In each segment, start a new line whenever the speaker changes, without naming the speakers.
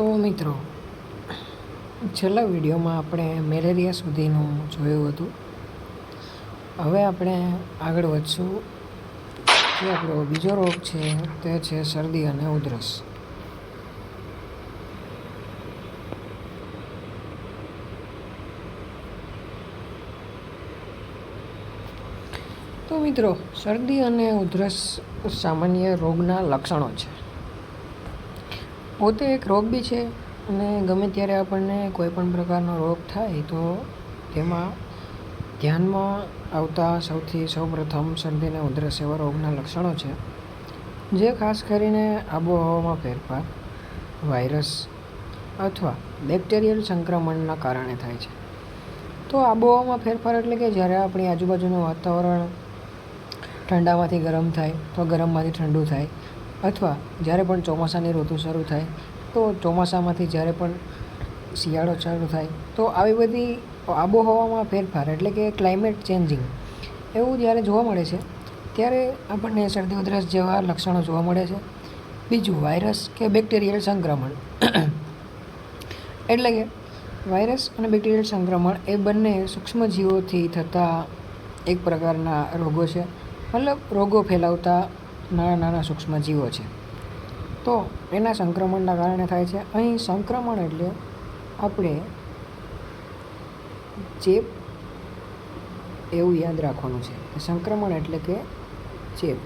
તો મિત્રો, છેલ્લા વિડીયોમાં આપણે મેલેરિયા સુધીનું જોયું હતું. હવે આપણે આગળ વધશું જે આપણો બીજો રોગ છે તે છે શરદી અને ઉધરસ. તો મિત્રો, શરદી અને ઉધરસ સામાન્ય રોગના લક્ષણો છે. પોતે એક રોગ બી છે અને ગમે ત્યારે આપણને કોઈ પણ પ્રકારનો રોગ થાય તો તેમાં ધ્યાનમાં આવતા સૌથી સૌપ્રથમ શરદી અને ઉધરસ એવા રોગના લક્ષણો છે. જે ખાસ કરીને આબોહવામાં ફેરફાર, વાયરસ અથવા બેક્ટેરિયલ સંક્રમણના કારણે થાય છે. તો આબોહવામાં ફેરફાર એટલે કે જ્યારે આપણી આજુબાજુનું વાતાવરણ ઠંડામાંથી ગરમ થાય તો ગરમમાંથી ઠંડુ થાય. અથવા જ્યારે પણ ચોમાસાની ઋતુ શરૂ થાય, તો ચોમાસામાંથી જ્યારે પણ શિયાળો ચાલુ થાય, તો આવી બધી આબોહવામાં ફેરફાર એટલે કે ક્લાઇમેટ ચેન્જિંગ એવું જ્યારે જોવા મળે છે, ત્યારે આપણને શરદી, ઉધરસ જેવા લક્ષણો જોવા મળે છે. બીજું વાયરસ કે બેક્ટેરિયલ સંક્રમણ. એટલે કે વાયરસ અને બેક્ટેરિયલ સંક્રમણ એ બંને સૂક્ષ્મજીવોથી થતા એક પ્રકારના રોગો છે. મતલબ રોગો ફેલાવતા નાના નાના સૂક્ષ્મજીવો છે. તો એના સંક્રમણના કારણે થાય છે. અહીં સંક્રમણ એટલે આપણે ચેપ એવું યાદ રાખવાનું છે. સંક્રમણ એટલે કે ચેપ.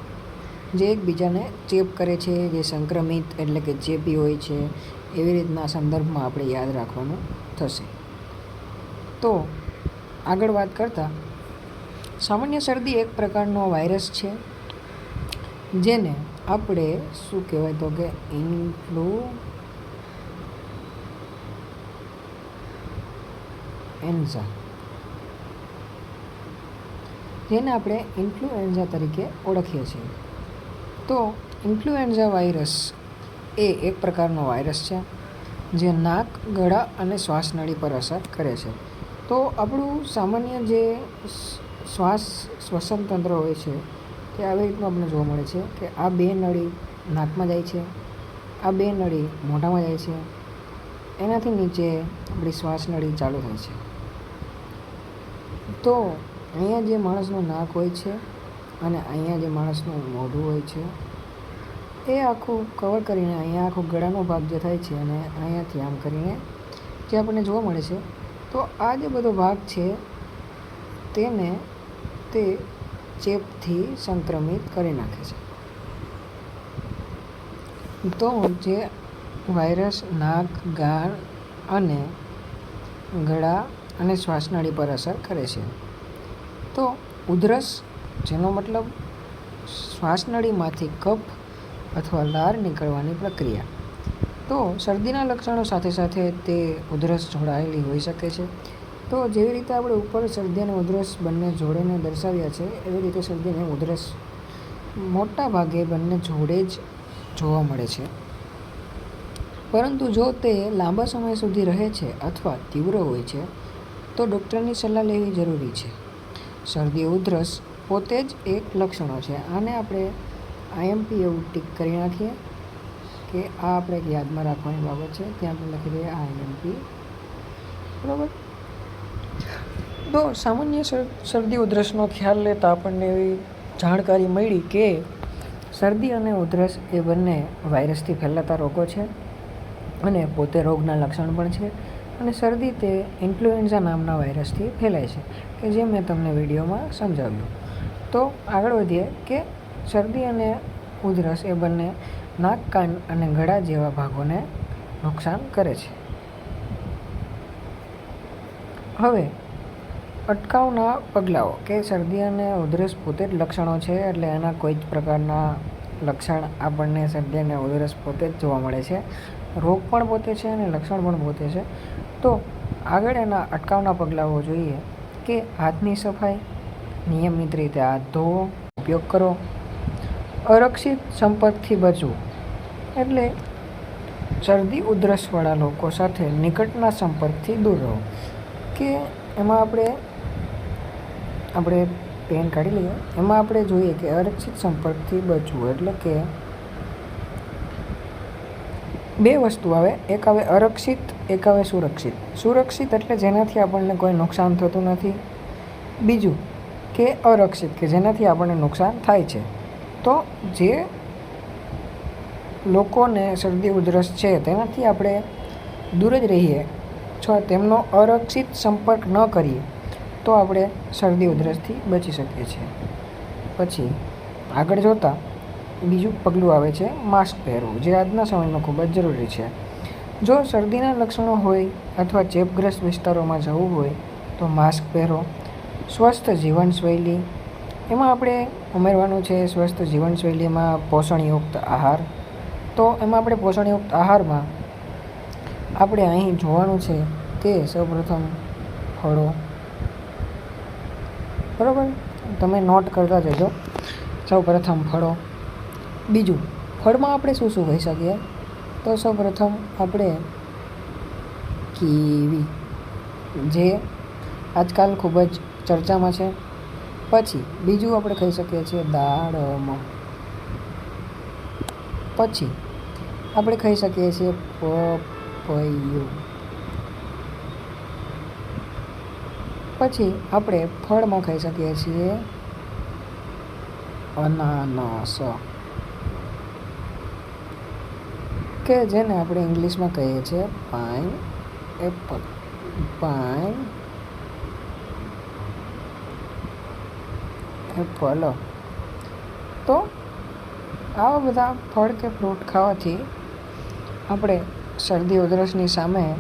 જે એકબીજાને ચેપ કરે છે, જે સંક્રમિત એટલે કે ચેપી હોય છે, એવી રીતના સંદર્ભમાં આપણે યાદ રાખવાનું થશે. તો આગળ વાત કરતાં, સામાન્ય શરદી એક પ્રકારનો વાયરસ છે. જેને આપણે શું કહેવાય તો કે ઇન્ફ્લુ એન્ઝા. જેને આપણે ઇન્ફ્લુએન્ઝા તરીકે ઓળખીએ છીએ. તો ઇન્ફ્લુએન્ઝા વાયરસ એ એક પ્રકારનો વાયરસ છે, જે નાક, ગળા અને શ્વાસનળી પર અસર કરે છે. તો આપણું સામાન્ય જે શ્વાસ, શ્વસન તંત્ર હોય છે તે આવી રીતનું આપણને જોવા મળે છે કે આ બે નળી નાકમાં જાય છે, આ બે નળી મોઢામાં જાય છે, એનાથી નીચે આપણી શ્વાસ નળી ચાલુ થાય છે. તો અહીંયા જે માણસનું નાક હોય છે અને અહીંયા જે માણસનું મોઢું હોય છે, એ આખું કવર કરીને અહીંયા આખો ગળાનો ભાગ જે થાય છે અને અહીંયાથી આમ કરીને જે આપણને જોવા મળે છે, તો આ જે બધો ભાગ છે, તેને તે ચેપથી સંક્રમિત કરી નાખે છે. તો જે વાયરસ નાક, ગાળ અને ગળા અને શ્વાસનળી પર અસર કરે છે. તો ઉધરસ, જેનો મતલબ શ્વાસનળીમાંથી કફ અથવા લાર નીકળવાની પ્રક્રિયા. તો શરદીના લક્ષણો સાથે સાથે તે ઉધરસ જોડાયેલી હોઈ શકે છે. તો જેવી રીતે આપણે ઉપર શરદી અને ઉધરસ બંને જોડેને દર્શાવ્યા છે, એવી રીતે શરદી અને ઉધરસ મોટા ભાગે બંને જોડે જ જોવા મળે છે. પરંતુ જો તે લાંબા સમય સુધી રહે છે અથવા તીવ્ર હોય છે, તો ડૉક્ટરની સલાહ લેવી જરૂરી છે. શરદી, ઉધરસ પોતે જ એક લક્ષણો છે. આને આપણે આઈએમપી એવું ટીક કરી નાખીએ કે આ આપણે યાદમાં રાખવાની બાબત છે. ત્યાં આપણે લખી દઈએ આઈએમપી બરાબર? તો સામાન્ય શરદી ઉધરસનો ખ્યાલ લેતા આપણને એવી જાણકારી મળી કે શરદી અને ઉધરસ એ બંને વાયરસથી ફેલાતા રોગો છે અને પોતે રોગના લક્ષણ પણ છે અને શરદી તે ઇન્ફ્લુએન્ઝા નામના વાયરસથી ફેલાય છે, કે જે મેં તમને વિડીયોમાં સમજાવ્યું. તો આગળ વધીએ કે શરદી અને ઉધરસ એ બંને નાક, કાન અને ગળા જેવા ભાગોને નુકસાન કરે છે. હવે અટકાવના પગલાઓ કે શરદી અને ઉધરસ પોતે જ લક્ષણો છે એટલે એના કોઈ જ પ્રકારના લક્ષણ આપણને શરદી અને ઉધરસ પોતે જ જોવા મળે છે. રોગ પણ પોતે છે અને લક્ષણ પણ પોતે છે. તો આગળ એના અટકાવના પગલાઓ જોઈએ કે હાથની સફાઈ, નિયમિત રીતે હાથ ધોવો, ઉપયોગ કરો, અરક્ષિત સંપર્કથી બચવું. એટલે શરદી ઉધરસવાળા લોકો સાથે નિકટના સંપર્કથી દૂર રહો. કે એમાં આપણે આપણે પેન કાઢી લઈએ. એમાં આપણે જોઈએ કે અરક્ષિત સંપર્કથી બચવું એટલે કે બે વસ્તુ આવે. એક આવે અરક્ષિત, એક આવે સુરક્ષિત. સુરક્ષિત એટલે જેનાથી આપણને કોઈ નુકસાન થતું નથી. બીજું કે અરક્ષિત, કે જેનાથી આપણને નુકસાન થાય છે. તો જે લોકોને શરદી, ઉધરસ છે, તેનાથી આપણે દૂર જ રહીએ. છો, તેમનો અરક્ષિત સંપર્ક ન કરીએ. તો આપણે શરદી ઉધરસથી બચી શકીએ છીએ. પછી, આગળ જોતાં, બીજું પગલું આવે છે માસ્ક પહેરવું, જે આજના સમયમાં ખૂબ જ જરૂરી છે. જો શરદીના લક્ષણો હોય અથવા ચેપગ્રસ્ત વિસ્તારોમાં જવું હોય, તો માસ્ક પહેરો. સ્વસ્થ જીવનશૈલી, એમાં આપણે ઉમેરવાનું છે સ્વસ્થ જીવનશૈલીમાં પોષણયુક્ત આહાર. તો એમાં આપણે પોષણયુક્ત આહારમાં આપણે અહીં જોવાનું છે કે સૌપ્રથમ ફળો બરાબર? તમે નોટ કરતા જજો. સૌપ્રથમ ફળો. બીજું, ફળમાં આપણે શું શું હોઈ શકીએ તો સૌપ્રથમ આપણે કીવી જે આજકાલ ખૂબ જ ચર્ચામાં છે. પછી બીજું આપણે ખાઈ શકીએ છીએ દાડમ પછી આપણે ખાઈ શકીએ છીએ પપૈયું. પછી આપણે ફળમાં ખાઈ શકીએ છીએ. અનાનસ. કે જેને આપણે ઇંગ્લિશમાં કહીએ છીએ પાઇન એપલ પાઇન એપલ તો આવા બધા ફળ કે ફ્રૂટ ખાવાથી આપણે શરદી ઉધરસની સામે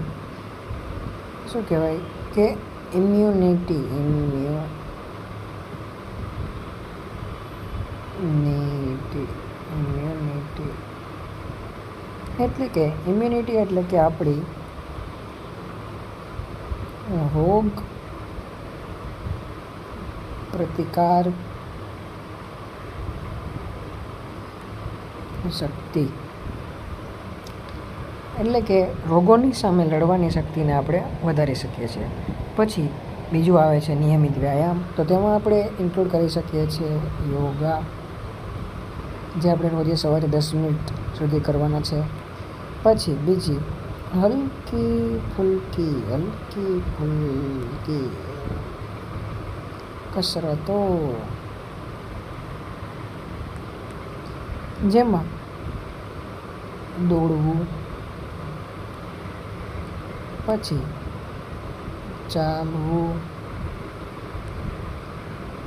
શું કહેવાય કે ઇમ્યુનિટી ઇમ્યુનિટી ઇમ્યુનિટી એટલે કે ઇમ્યુનિટી એટલે કે આપણી રોગ પ્રતિકાર શક્તિ. એટલે કે રોગોની સામે લડવાની શક્તિને આપણે વધારી શકીએ છીએ. પછી બીજું આવે છે નિયમિત વ્યાયામ. તો તેમાં આપણે ઇન્ક્લુડ કરી શકીએ છીએ યોગા, જે આપણે રોજે સવારે દસ મિનિટ સુધી કરવાના છે. પછી બીજી, હલકી ફુલકી, હલકી ફૂલકી, કસરતો. જેમાં દોડવું, પછી ચાલવું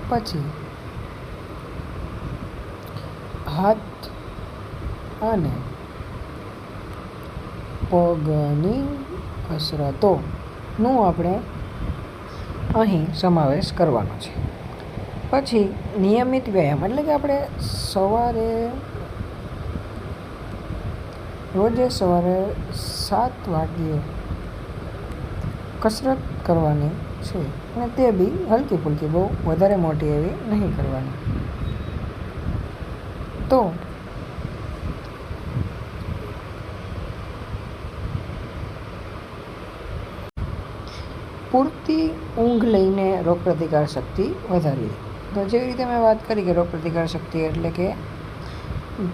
પછી હાથ અને પગની કસરતોનું આપણે અહીં સમાવેશ કરવાનો છે. પછી નિયમિત વ્યાયામ, એટલે કે આપણે સવારે, રોજે સવારે સાત વાગ્યે કસરત કરવાની છે અને તે બી હલકી ફૂલકી બહુ વધારે મોટી એવી નહીં કરવાની. તો પૂરતી ઊંઘ લઈને રોગપ્રતિકાર શક્તિ વધારવી. તો જેવી રીતે મેં વાત કરી કે રોગપ્રતિકાર શક્તિ એટલે કે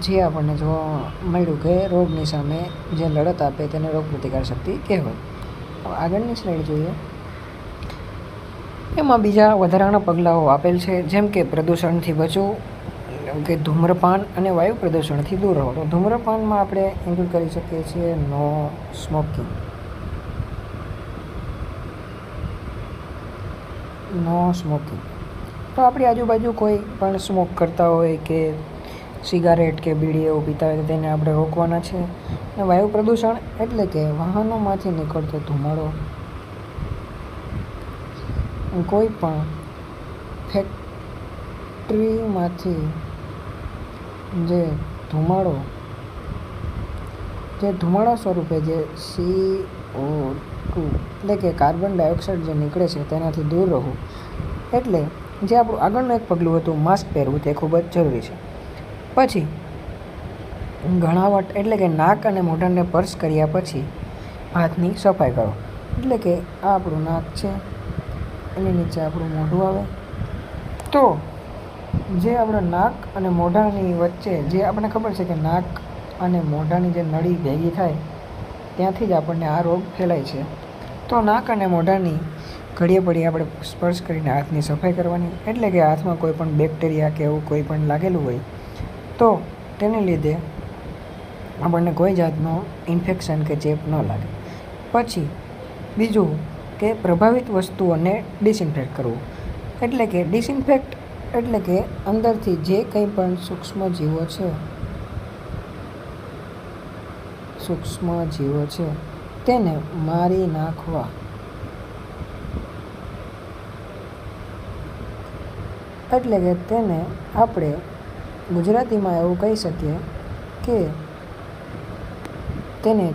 જે આપણને જોવા મળ્યું કે રોગની સામે જે લડત આપે તેને રોગપ્રતિકાર શક્તિ કહેવાય. હવે આગળની સ્લાઇડ જોઈએ. એમાં બીજા વધારાના પગલાઓ આપેલ છે, જેમ કે પ્રદૂષણથી બચવું કે ધૂમ્રપાન અને વાયુ પ્રદૂષણથી દૂર રહો. તો ધૂમ્રપાનમાં આપણે ઇન્ક્લુડ કરી શકીએ છીએ નો સ્મોકિંગ નો સ્મોકિંગ તો આપણી આજુબાજુ કોઈ પણ સ્મોક કરતા હોય કે સિગારેટ કે બીડી એવું પીતા હોય તો તેને આપણે રોકવાના છે. અને વાયુ પ્રદૂષણ એટલે કે વાહનોમાંથી નીકળતો ધુમાડો. કોઈ પણ ફેક્ટરીમાંથી જે ધુમાડો, જે ધુમાડા સ્વરૂપે જે સી ઓ ટુ એટલે કે કાર્બન ડાયોક્સાઇડ જે નીકળે છે તેનાથી દૂર રહું. એટલે જે આપણું આગળનું એક પગલું હતું માસ્ક પહેરવું તે ખૂબ જ જરૂરી છે. પછી ઘણાવટ એટલે કે નાક અને મોઢાને સ્પર્શ કર્યા પછી હાથની સફાઈ કરો. એટલે કે આ આપણું નાક છે, એની નીચે આપણું મોઢું આવે. તો જે આપણા નાક અને મોઢાની વચ્ચે જે આપણને ખબર છે કે નાક અને મોઢાની જે નળી ભેગી થાય, ત્યાંથી જ આપણને આ રોગ ફેલાય છે. તો નાક અને મોઢાની ઘડીએ પડીએ આપણે સ્પર્શ કરીને હાથની સફાઈ કરવાની. એટલે કે હાથમાં કોઈ પણ બેક્ટેરિયા કે એવું કોઈ પણ લાગેલું હોય તો તેને લીધે આપણને કોઈ જાતનો ઇન્ફેક્શન કે ચેપ ન લાગે. પછી બીજું કે પ્રભાવિત વસ્તુઓને ડિસઇન્ફેક્ટ કરવું. એટલે કે ડિસઇન્ફેક્ટ એટલે કે અંદરથી જે કંઈ પણ સૂક્ષ્મ જીવો છે, સૂક્ષ્મ જીવો છે, તેને મારી નાખવા. એટલે કે તેને આપણે ગુજરાતીમાં એવું કહી શકીએ કે તેને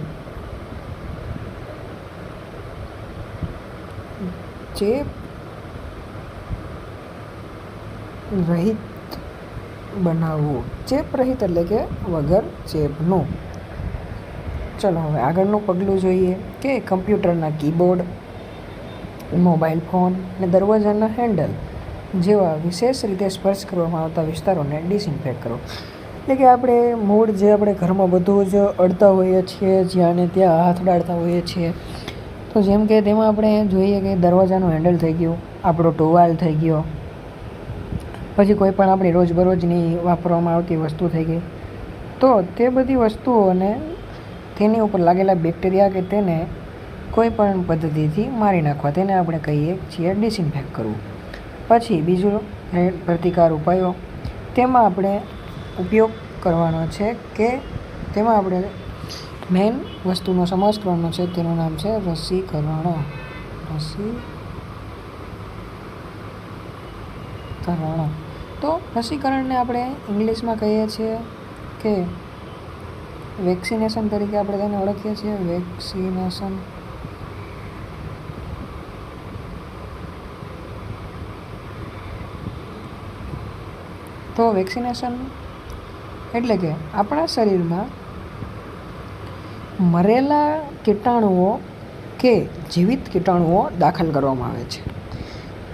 ચેપ રહિત બનાવવું, ચેપ રહિત એટલે કે વગર ચેપનું. ચલો હવે આગળનું પગલું જોઈએ કે કમ્પ્યુટરના કીબોર્ડ, મોબાઈલ ફોન અને દરવાજાના હેન્ડલ. જેવા વિશેષ રીતે સ્પર્શ કરવામાં આવતા વિસ્તારોને ડિસઇન્ફેક્ટ કરો. એટલે કે આપણે મૂળ જે આપણે ઘરમાં બધું જ અડતા હોઈએ છીએ, જ્યાં ને ત્યાં હાથ ડાળતા હોઈએ છીએ, તો જેમ કે તેમાં આપણે જોઈએ કે દરવાજાનું હેન્ડલ થઈ ગયું, આપણો ટોવાલ થઈ ગયો, પછી કોઈ પણ આપણી રોજબરોજની વાપરવામાં આવતી વસ્તુ થઈ ગઈ, તો તે બધી વસ્તુઓને તેની ઉપર લાગેલા બેક્ટેરિયા કે તેને કોઈ પણ પદ્ધતિથી મારી નાખવા, તેને આપણે કહીએ છીએ ડિસઇન્ફેક્ટ કરવું. પછી બીજું પ્રતિકાર ઉપાયો. તેમાં આપણે ઉપયોગ કરવાનો છે કે તેમાં આપણે મેઇન વસ્તુનો સમાવેશ કરવાનો છે, તેનું નામ છે રસીકરણ. રસીકરણ. તો રસીકરણને આપણે ઇંગ્લિશમાં કહીએ છીએ કે વેક્સિનેશન તરીકે આપણે તેને ઓળખીએ છીએ. વેક્સિનેશન તો વેક્સિનેશન? એટલે કે આપણા શરીરમાં મરેલા કીટાણુઓ કે જીવિત કીટાણુઓ દાખલ કરવામાં આવે છે.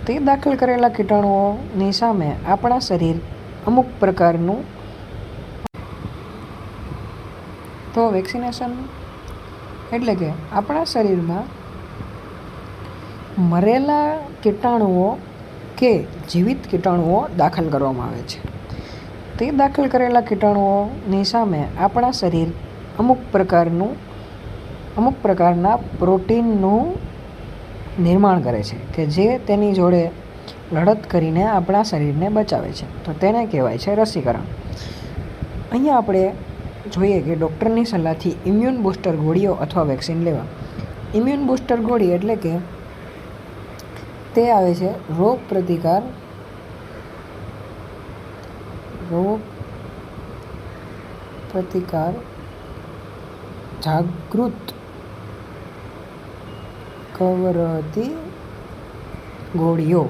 તે દાખલ કરેલા કીટાણુઓની સામે આપણા શરીર અમુક પ્રકારનું તો વેક્સિનેશન? એટલે કે આપણા શરીરમાં મરેલા કીટાણુઓ કે જીવિત કીટાણુઓ દાખલ કરવામાં આવે છે. તે દાખલ કરેલા કીટાણુઓની સામે આપણા શરીર અમુક પ્રકારનું, અમુક પ્રકારના પ્રોટીનનું નિર્માણ કરે છે કે જે તેની જોડે લડત કરીને આપણા શરીરને બચાવે છે. તો તેને કહેવાય છે રસીકરણ. અહીંયા આપણે જોઈએ કે ડૉક્ટરની સલાહથી ઇમ્યુન બૂસ્ટર ગોળીઓ અથવા વેક્સિન લેવા. ઇમ્યુન બૂસ્ટર ગોળી એટલે કે તે આવે છે રોગ પ્રતિકાર રોગ પ્રતિકાર જાગૃત કવરતી ગોળીઓ.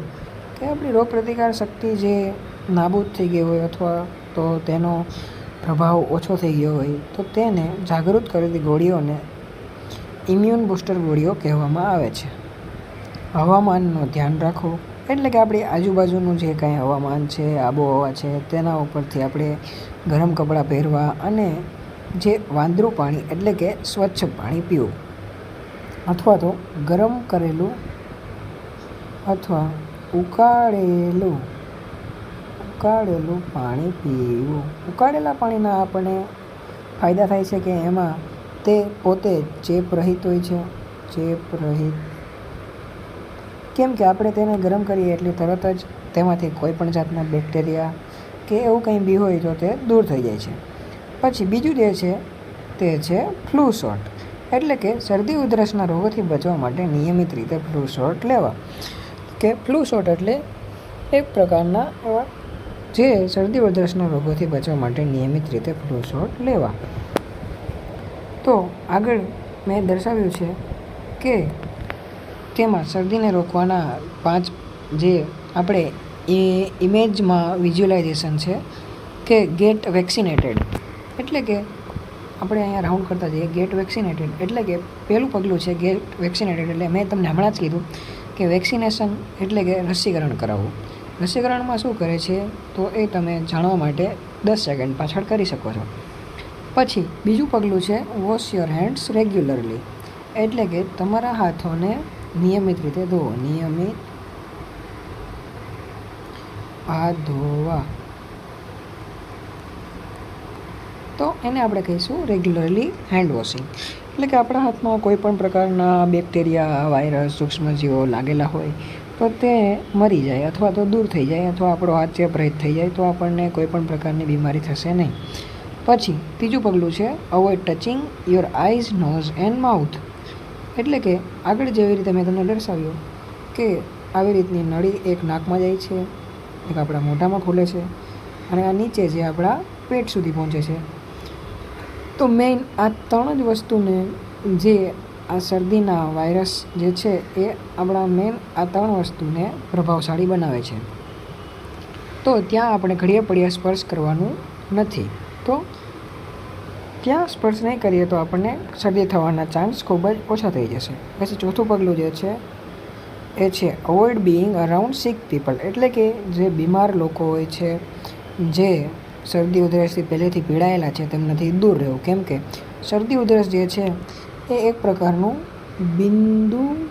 કે આપણી રોગ પ્રતિકાર શક્તિ જે નાબૂદ થઈ ગઈ હોય અથવા તો તેનો પ્રભાવ ઓછો થઈ ગયો હોય, તો તેને જાગૃત કરેલી ગોળીઓને ઇમ્યુન બૂસ્ટર ગોળીઓ કહેવામાં આવે છે. હવામાનનું ધ્યાન રાખો. એટલે કે આપણી આજુબાજુનું જે કાંઈ હવામાન છે, આબોહવા છે, તેના ઉપરથી આપણે ગરમ કપડાં પહેરવા અને જે વાંદરું પાણી, એટલે કે સ્વચ્છ પાણી પીવું. અથવા તો ગરમ કરેલું અથવા ઉકાળેલું ઉકાળેલું પાણી પીવું. ઉકાળેલા પાણીના આપણને ફાયદા થાય છે કે એમાં તે પોતે ચેપ રહિત હોય છે. ચેપ રહિત કેમ કે આપણે તેને ગરમ કરીએ એટલે તરત જ તેમાંથી કોઈ પણ જાતના બેક્ટેરિયા કે એવું કંઈ બી હોય તો તે દૂર થઈ જાય છે. પછી બીજું જે છે તે છે ફ્લૂ શોટ. એટલે કે શરદી ઉધરસના રોગોથી બચવા માટે નિયમિત રીતે ફ્લૂ શોટ લેવા. કે ફ્લૂ શોટ એટલે એક પ્રકારના એવા જે શરદી ઉધરસના રોગોથી બચવા માટે નિયમિત રીતે ફ્લૂ શોટ લેવા. તો આગળ મેં દર્શાવ્યું છે કે તેમાં શરદીને રોકવાના પાંચ જે આપણે એ ઇમેજમાં વિઝ્યુલાઇઝેશન છે કે ગેટ વેક્સિનેટેડ. એટલે કે આપણે અહીંયા રાઉન્ડ કરતા જઈએ, ગેટ વેક્સિનેટેડ. એટલે કે પહેલું પગલું છે ગેટ વેક્સિનેટેડ. એટલે મેં તમને હમણાં જ કીધું કે વેક્સિનેશન એટલે કે રસીકરણ કરાવવું. રસીકરણમાં શું કરે છે? તો એ તમે જાણવા માટે દસ સેકન્ડ પાછળ કરી શકો છો. પછી બીજું પગલું છે વોશ યોર હેન્ડ્સ રેગ્યુલરલી. એટલે કે તમારા હાથોને નિયમિત રીતે ધોવો. નિયમિત હાથ ધોવા. તો એને આપણે કહીશું રેગ્યુલરલી હેન્ડ વોશિંગ એટલે કે આપણા હાથમાં કોઈ પણ પ્રકારના બેક્ટેરિયા વાયરસ સૂક્ષ્મજીવો લાગેલા હોય, તો તે મરી જાય અથવા તો દૂર થઈ જાય અથવા આપણો હાથ ચેપરહિત થઈ જાય, તો આપણને કોઈ પણ પ્રકારની બીમારી થશે નહીં. પછી, ત્રીજું પગલું છે avoid touching your eyes nose and mouth એટલે કે આગળ જેવી રીતે મેં તમને દર્શાવ્યું કે આવી રીતની નળી એક નાકમાં જાય છે, એક આપણા મોઢામાં ખુલે છે અને આ નીચે જે આપણા પેટ સુધી પહોંચે છે. તો મેઇન આ ત્રણ જ વસ્તુને જે આ શરદીના વાયરસ જે છે એ આપણા મેઇન આ ત્રણ વસ્તુને પ્રભાવશાળી બનાવે છે. તો ત્યાં આપણે ઘડીએ પડીએ સ્પર્શ કરવાનું નથી. તો ત્યાં સ્પર્શ નહીં કરીએ તો આપણને શરદી થવાના ચાન્સ ખૂબ જ ઓછા થઈ જશે. પછી ચોથું પગલું જે છે, એ છે avoid being around sick people એટલે કે જે બીમાર લોકો હોય છે, જે શરદી ઉધરસથી પહેલેથી પીડાયેલા છે, તેમનાથી દૂર રહેવું. કેમ કે શરદી ઉધરસ જે છે, એ એક પ્રકારનું બિંદુ